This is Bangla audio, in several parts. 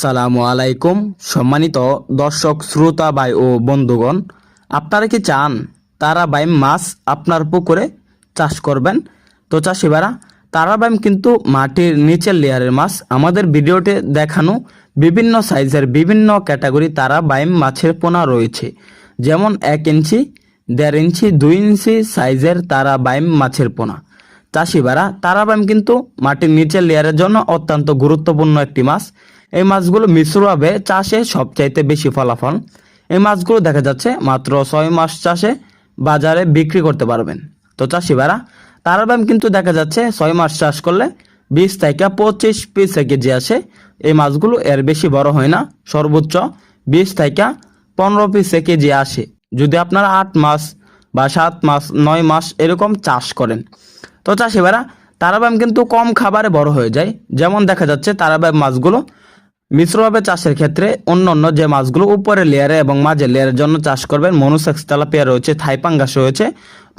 সালামু আলাইকুম, সম্মানিত দর্শক, শ্রোতা ভাই ও বন্ধুগণ। আপনারা কি চান তারা বাইম মাছ আপনার পুকুরে চাষ করবেন? তো চাষিবারা তারা বাইম কিন্তু মাটির নিচের লেয়ারের মাছ। আমাদের ভিডিওতে দেখানো বিভিন্ন সাইজের বিভিন্ন ক্যাটাগরি তারা বাইম মাছের পোনা রয়েছে। যেমন এক ইঞ্চি, দেড় ইঞ্চি, দুই ইঞ্চি সাইজের তারা বাইম মাছের পোনা। চাষিবারা তারাবাইম কিন্তু মাটির নিচের লেয়ারের জন্য অত্যন্ত গুরুত্বপূর্ণ একটি মাছ। এই মাছগুলো মিশ্রভাবে চাষে সবচাইতে বেশি ফলাফল। এই মাছগুলো দেখা যাচ্ছে মাত্র ছয় মাস চাষে বাজারে বিক্রি করতে পারবেন। তো চাষিবারা তারাবাইম কিন্তু দেখা যাচ্ছে ছয় মাস চাষ করলে বিশ থেকে পঁচিশ পিস কেজি আসে। এই মাছগুলো এর বেশি বড় হয় না, সর্বোচ্চ বিশ থেকে পনেরো পিস কেজি আসে। যদি আপনারা আট মাস বা সাত মাস, নয় মাস এরকম চাষ করেন। তো চাষিবারা তারাবাইম কিন্তু কম খাবারে বড় হয়ে যায়। যেমন দেখা যাচ্ছে তারাবাইম মাছগুলো মিশ্রভাবে চাষের ক্ষেত্রে অন্য অন্য যে মাছগুলো উপরের লেয়ারে এবং মাঝের লেয়ারের জন্য চাষ করবেন মনুসেক্স তেলাপিয়া রয়েছে থাইপাঙ্গাস রয়েছে,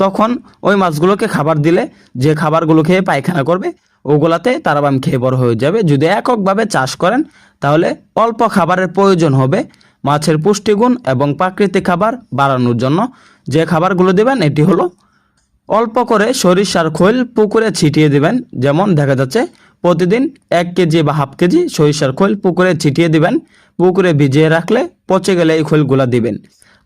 তখন ওই মাছগুলোকে খাবার দিলে যে খাবারগুলো খেয়ে পায়খানা করবে, ওগুলাতে তারা বাম খেয়ে বড় হয়ে যাবে। যদি এককভাবে চাষ করেন, তাহলে অল্প খাবারের প্রয়োজন হবে। মাছের পুষ্টিগুণ এবং প্রাকৃতিক খাবার বাড়ানোর জন্য যে খাবারগুলো দেবেন, এটি হলো অল্প করে সরিষার খৈল পুকুরে ছিটিয়ে দেবেন। যেমন দেখা যাচ্ছে প্রতিদিন এক কেজি বা হাফ কেজি সরিষার খোল পুকুরে ছিটিয়ে দিবেন। পুকুরে ভিজিয়ে রাখলে পচে গেলে এই খৈলগুলা দিবেন।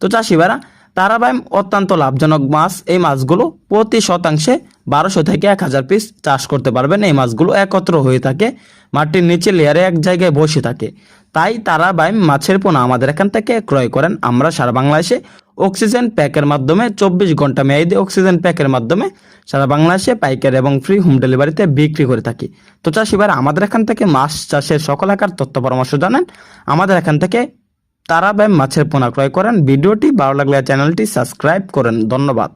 তো চাষিবারা তারাবাইম অত্যন্ত লাভজনক মাছ, এই মাছগুলো প্রতি শতাংশে বারোশো থেকে এক হাজার পিস চাষ করতে পারবেন। এই মাছগুলো একত্র হয়ে থাকে, মাটির নিচে লেয়ারে এক জায়গায় বসে থাকে। তাই তারাবাইম মাছের পোনা আমাদের এখান থেকে ক্রয় করেন। আমরা সারা বাংলাদেশে অক্সিজেন প্যাকের মাধ্যমে চব্বিশ ঘণ্টা মেয়াদি অক্সিজেন প্যাকের মাধ্যমে সারা বাংলাদেশে পাইকারি এবং ফ্রি হোম ডেলিভারিতে বিক্রি করে থাকি। তো চাষিবার আমাদের এখান থেকে মাছ চাষের সকল আকার তথ্য পরামর্শ জানেন। আমাদের এখান থেকে তারা ব্যায়াম মাছের পোনা ক্রয় করেন। ভিডিওটি ভালো লাগলে চ্যানেলটি সাবস্ক্রাইব করেন। ধন্যবাদ।